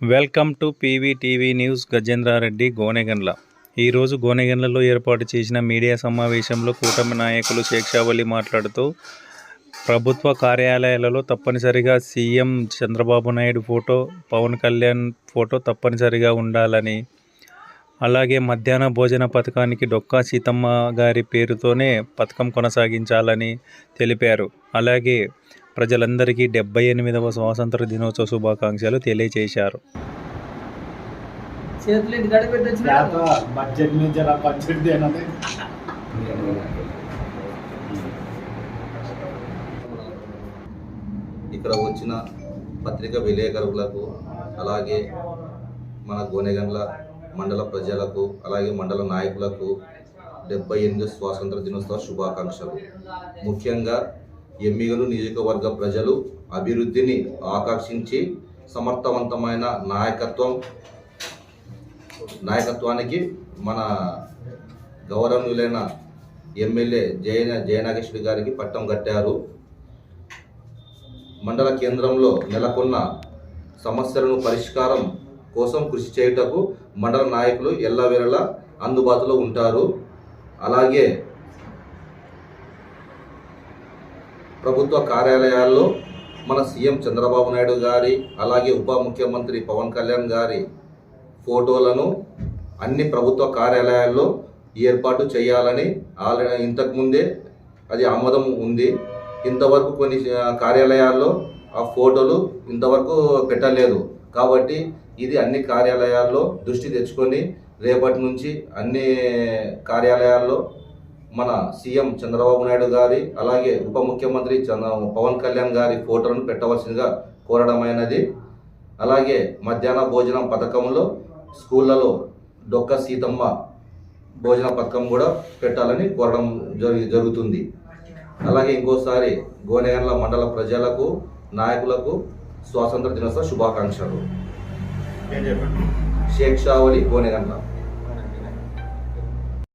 Welcome to PV TV news Gajendra Reddy Gonegandla. ఈరోజు గోనెగండ్లలో ఏర్పాటు చేసిన మీడియా సమావేశంలో కూటమి నాయకులు శేక్షావళి మాట్లాడుతూ ప్రభుత్వ కార్యాలయాలలో తప్పనిసరిగా CM Chandrababu Naidu photo Pawan Kalyan photo తప్పనిసరిగా ఉండాలని అలాగే మధ్యాహ్న భోజన పథకానికి డొక్కా సీతమ్మ గారి పేరుతోనే పథకం కొనసాగించాలని తెలిపారు. అలాగే ప్రజలందరికీ డెబ్బై ఎనిమిదవ స్వాతంత్ర దినోత్సవ శుభాకాంక్షలు తెలియజేశారు ఇక్కడ వచ్చిన పత్రిక విలేకరులకు అలాగే మన గోనెగండ్ల మండల ప్రజలకు అలాగే మండల నాయకులకు డెబ్బై ఎనిమిది స్వాతంత్ర దినోత్సవ శుభాకాంక్షలు. ముఖ్యంగా ఎమ్మిగలు నియోజకవర్గ ప్రజలు అభివృద్ధిని ఆకాంక్షించి సమర్థవంతమైన నాయకత్వం నాయకత్వానికి మన గౌరవనీయులైన ఎమ్మెల్యే జయన జయనాగేశ్వరి గారికి పట్టం కట్టారు. మండల కేంద్రంలో నెలకొన్న సమస్యలను పరిష్కారం కోసం కృషి చేయుటకు మండల నాయకులు ఎల్లవేళలా అందుబాటులో ఉంటారు. అలాగే ప్రభుత్వ కార్యాలయాల్లో మన సీఎం చంద్రబాబు నాయుడు గారి అలాగే ఉప ముఖ్యమంత్రి పవన్ కళ్యాణ్ గారి ఫోటోలను అన్ని ప్రభుత్వ కార్యాలయాల్లో ఏర్పాటు చేయాలని ఆల్రెడీ ఇంతకుముందే అది ఆమోదం ఉంది. ఇంతవరకు కొన్ని కార్యాలయాల్లో ఆ ఫోటోలు ఇంతవరకు పెట్టలేదు. కాబట్టి ఇది అన్ని కార్యాలయాల్లో దృష్టి తెచ్చుకొని రేపటి నుంచి అన్ని కార్యాలయాల్లో మన సీఎం చంద్రబాబు నాయుడు గారి అలాగే ఉప ముఖ్యమంత్రి పవన్ కళ్యాణ్ గారి ఫోటోలను పెట్టవలసిందిగా కోరడమైనది అలాగే మధ్యాహ్న భోజనం పథకంలో స్కూళ్ళలో డొక్క సీతమ్మ భోజన పథకం కూడా పెట్టాలని కోరడం జరి జరుగుతుంది. అలాగే ఇంకోసారి గోనెగండ్ల మండల ప్రజలకు నాయకులకు స్వాతంత్ర దినోత్సవ శుభాకాంక్షలు. షేక్ షావలి గోనెగండ్ల.